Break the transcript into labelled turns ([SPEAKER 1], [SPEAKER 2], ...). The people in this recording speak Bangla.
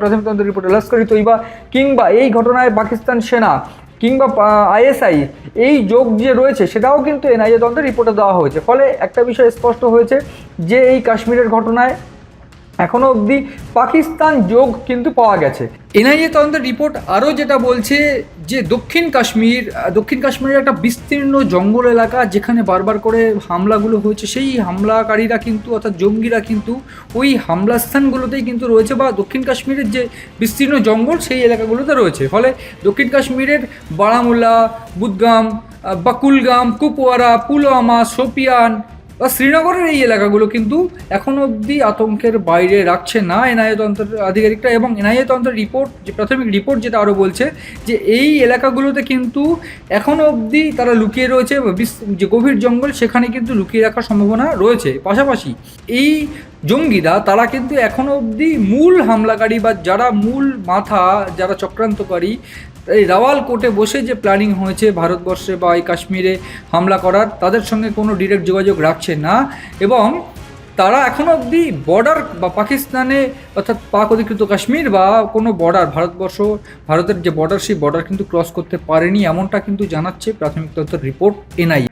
[SPEAKER 1] প্রাথমিক তদন্ত রিপোর্টে লস্করি তৈবা কিংবা এই ঘটনায় পাকিস্তান সেনা কিংবা আইএসআই এই যোগ যে রয়েছে সেটাও কিন্তু এনআইএ তদন্তের রিপোর্টে দেওয়া হয়েছে। ফলে একটা বিষয় স্পষ্ট হয়েছে যে এই কাশ্মীরের ঘটনায় এখনও অবধি পাকিস্তান যোগ কিন্তু পাওয়া গেছে। এনআইএ তদন্তের রিপোর্ট আরও যেটা বলছে যে দক্ষিণ কাশ্মীর দক্ষিণ কাশ্মীরের একটা বিস্তীর্ণ জঙ্গল এলাকা যেখানে বারবার করে হামলাগুলো হয়েছে, সেই হামলাকারীরা কিন্তু অর্থাৎ জঙ্গিরা কিন্তু ওই হামলাস্থানগুলোতেই কিন্তু রয়েছে বা দক্ষিণ কাশ্মীরের যে বিস্তীর্ণ জঙ্গল, সেই এলাকাগুলোতে রয়েছে। ফলে দক্ষিণ কাশ্মীরের বারামুল্লা, বুদগাম বাকুলগাম, কুপওয়ারা, পুলওয়ামা শোপিয়ান বা শ্রীনগরের এই এলাকাগুলো কিন্তু এখন অবধি আতঙ্কের বাইরে রাখছে না এনআইএ তন্ত্রের আধিকারিকরা এবং এনআইএ তন্ত্রের রিপোর্ট, যে প্রাথমিক রিপোর্ট যেটা আরও বলছে, যে এই এলাকাগুলোতে কিন্তু এখনও অবধি তারা লুকিয়ে রয়েছে যে গভীর জঙ্গল সেখানে কিন্তু লুকিয়ে রাখার সম্ভাবনা রয়েছে। পাশাপাশি এই জঙ্গিরা, তারা কিন্তু এখনও অবধি মূল হামলাকারী বা যারা মূল মাথা, যারা চক্রান্তকারী, এই রাওয়াল কোর্টে বসে যে প্ল্যানিং হয়েছে ভারতবর্ষে বা এই কাশ্মীরে হামলা করার, তাদের সঙ্গে কোনো ডিরেক্ট যোগাযোগ রাখছে না এবং তারা এখনও অবধি বর্ডার বা পাকিস্তানে, অর্থাৎ পাক অধিকৃত কাশ্মীর বা কোনো বর্ডার ভারতবর্ষ, ভারতের যে বর্ডার সেই বর্ডার কিন্তু ক্রস করতে পারেনি, এমনটা কিন্তু জানাচ্ছে প্রাথমিক তথ্যের রিপোর্ট এনআই।